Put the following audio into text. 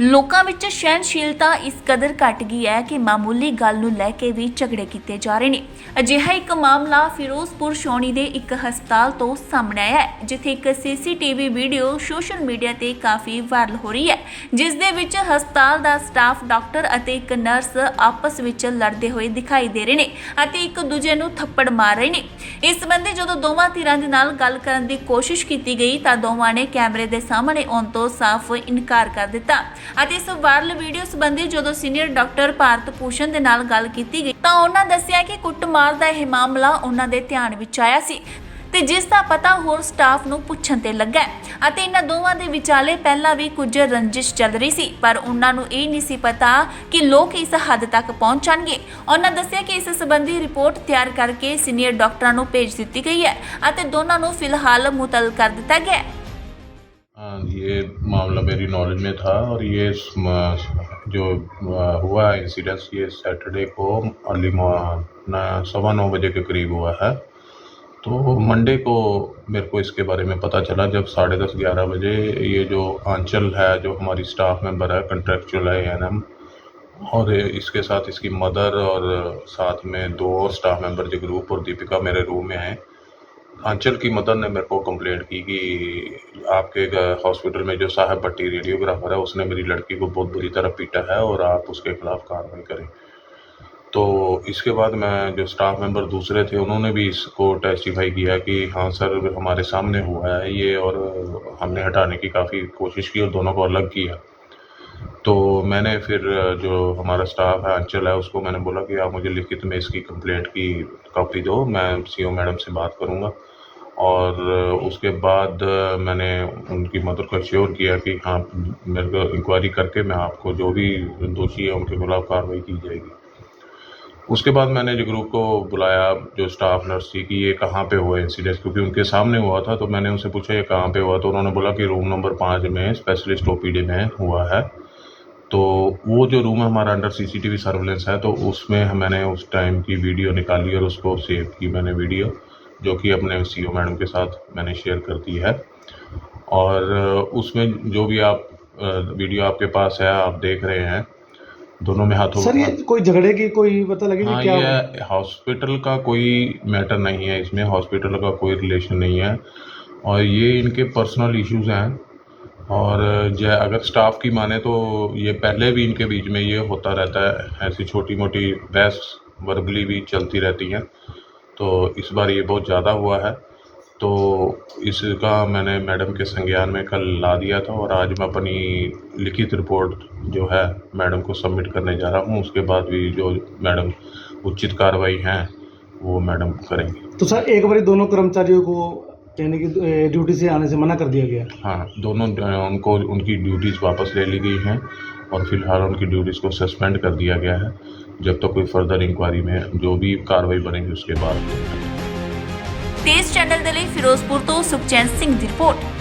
ਲੋਕਾਂ ਵਿੱਚ ਸਹਿਣਸ਼ੀਲਤਾ ਇਸ ਕਦਰ ਘਟ ਗਈ ਹੈ ਕਿ ਮਾਮੂਲੀ ਗੱਲ ਨੂੰ ਲੈ ਕੇ ਵੀ ਝਗੜੇ ਕੀਤੇ ਜਾ ਰਹੇ ਨੇ। ਅਜਿਹਾ ਇੱਕ ਮਾਮਲਾ ਫਿਰੋਜ਼ਪੁਰ ਸ਼ੌਣੀ ਦੇ ਇੱਕ ਹਸਪਤਾਲ ਤੋਂ ਸਾਹਮਣੇ ਆਇਆ ਹੈ, ਜਿੱਥੇ ਇੱਕ ਸੀਸੀਟੀਵੀ ਵੀਡੀਓ ਸੋਸ਼ਲ ਮੀਡੀਆ ਤੇ ਕਾਫੀ ਵਾਇਰਲ ਹੋ ਰਹੀ ਹੈ, ਜਿਸ ਦੇ ਵਿੱਚ ਹਸਪਤਾਲ ਦਾ ਸਟਾਫ, ਡਾਕਟਰ ਅਤੇ ਇੱਕ ਨਰਸ ਆਪਸ ਵਿੱਚ ਲੜਦੇ ਹੋਏ ਦਿਖਾਈ ਦੇ ਰਹੇ ਨੇ ਅਤੇ ਇੱਕ ਦੂਜੇ ਨੂੰ ਥੱਪੜ ਮਾਰ ਰਹੇ ਨੇ। ਇਸ ਸੰਬੰਧੀ ਜਦੋਂ ਦੋਵਾਂ ਧਿਰਾਂ ਦੇ ਨਾਲ ਗੱਲ ਕਰਨ ਦੀ ਕੋਸ਼ਿਸ਼ ਕੀਤੀ ਗਈ ਤਾਂ ਦੋਵਾਂ ਨੇ ਕੈਮਰੇ ਦੇ ਸਾਹਮਣੇ ਆਉਣ ਤੋਂ ਸਾਫ਼ ਇਨਕਾਰ ਕਰ ਦਿੱਤਾ। ਅਤੇ ਇਸ ਵਾਇਰਲ ਵੀਡੀਓ ਸੰਬੰਧੀ ਜਦੋਂ ਸੀਨੀਅਰ ਡਾਕਟਰ ਭਾਰਤ ਭੂਸ਼ਣ ਦੇ ਨਾਲ ਗੱਲ ਕੀਤੀ ਗਈ, ਤਾਂ ਉਹਨਾਂ ਦੱਸਿਆ ਕਿ ਕੁੱਟਮਾਰ ਦਾ ਇਹ ਮਾਮਲਾ ਉਹਨਾਂ ਦੇ ਧਿਆਨ ਵਿੱਚ ਆਇਆ ਸੀ ਤੇ ਜਿਸ ਦਾ ਪਤਾ ਹੋਰ ਸਟਾਫ ਨੂੰ ਪੁੱਛਣ ਤੇ ਲੱਗਾ ਅਤੇ ਇਹਨਾਂ ਦੋਵਾਂ ਦੇ ਵਿਚਾਲੇ ਪਹਿਲਾਂ ਵੀ ਕੁਝ ਰੰਜਿਸ਼ ਚੱਲ ਰਹੀ ਸੀ, ਪਰ ਉਹਨਾਂ ਨੂੰ ਇਹ ਨਹੀਂ ਸੀ ਪਤਾ ਕਿ ਲੋਕ ਇਸ ਹੱਦ ਤੱਕ ਪਹੁੰਚ ਜਾਣਗੇ ਉਹਨਾਂ ਦੱਸਿਆ ਕਿ ਇਸ ਸੰਬੰਧੀ ਰਿਪੋਰਟ ਤਿਆਰ ਕਰਕੇ ਸੀਨੀਅਰ ਡਾਕਟਰਾਂ ਨੂੰ ਭੇਜ ਦਿੱਤੀ ਗਈ ਹੈ ਅਤੇ ਦੋਨਾਂ ਨੂੰ ਫਿਲਹਾਲ ਮੁਤਲ ਕਰ ਦਿੱਤਾ ਗਿਆ ਹੈ। ये मामला मेरी नॉलेज में था और ये जो हुआ है इंसिडेंस ये सैटरडे को अर्ली सवा नौ बजे के करीब हुआ है। तो मंडे को मेरे को इसके बारे में पता चला, जब साढ़े दस ग्यारह बजे ये जो आंचल है, जो हमारी स्टाफ मेंबर है कंट्रेक्चुअल है एन और इसके साथ इसकी मदर और साथ में दो स्टाफ मेंबर जो ग्रुप और दीपिका मेरे रूम में आए आंचल की मदर ने मेरे को कंप्लेंट की कि आपके हॉस्पिटल में जो साहब भट्टी रेडियोग्राफर है, उसने मेरी लड़की को बहुत बुरी तरह पीटा है और आप उसके खिलाफ कार्रवाई करें। तो इसके बाद मैं जो स्टाफ मेंबर दूसरे थे, उन्होंने भी इसको टेस्टिफाई किया कि हाँ सर, हमारे सामने हुआ है ये और हमने हटाने की काफ़ी कोशिश की और दोनों को अलग किया। तो मैंने फिर जो हमारा स्टाफ है, अंचल है, उसको मैंने बोला कि आप मुझे लिखित में इसकी कंप्लेंट की कॉपी दो, मैं सीओ मैडम से बात करूँगा। और उसके बाद मैंने उनकी मदद को श्योर किया कि हाँ मेरे को इंक्वायरी करके मैं आपको जो भी दोषी है उनके खिलाफ कार्रवाई की जाएगी। उसके बाद मैंने जो ग्रुप को बुलाया, जो स्टाफ नर्स थी कि, ये कहाँ पे हुआ इंसिडेंट क्योंकि उनके सामने हुआ था तो मैंने उनसे पूछा, ये कहाँ पे हुआ? तो उन्होंने बोला कि रूम नंबर पाँच में स्पेशलिस्ट ओपीडी में हुआ है। तो वो जो रूम है हमारा अंडर सीसीटीवी सर्वेलेंस है तो उसमें मैंने उस टाइम की वीडियो निकाली और उसको सेव की मैंने वीडियो जो कि अपने सीओ मैडम के साथ मैंने शेयर कर दी है। और उसमें जो भी आप वीडियो आपके पास है आप देख रहे हैं दोनों में हाथों सर ये कोई झगड़े की कोई पता लगे हाँ क्या ये हॉस्पिटल का कोई मैटर नहीं है इसमें हॉस्पिटल का कोई रिलेशन नहीं है। और ये इनके पर्सनल इश्यूज़ हैं। और जय, अगर स्टाफ की माने तो ये पहले भी इनके बीच में ये होता रहता है, ऐसी छोटी मोटी बहस वर्बली भी चलती रहती हैं। तो इस बार ये बहुत ज़्यादा हुआ है। तो इसका मैंने मैडम के संज्ञान में कल ला दिया था और आज मैं अपनी लिखित रिपोर्ट जो है मैडम को सबमिट करने जा रहा हूँ। उसके बाद भी जो मैडम उचित कार्रवाई हैं, वो मैडम करेंगे। तो सर, एक बार दोनों कर्मचारियों को कहने की ड्यूटी से आने से मना कर दिया गया। हाँ दोनों उनको उनकी ड्यूटीज़ वापस ले ली गई हैं और फ़िलहाल उनकी ड्यूटीज़ को सस्पेंड कर दिया गया है। जब तक तो कोई फर्दर इंक्वायरी में जो भी कार्रवाई बनेगी उसके बाद। तेज चैनल दिल्ली फिरोजपुर तो सुखचैन सिंह की रिपोर्ट।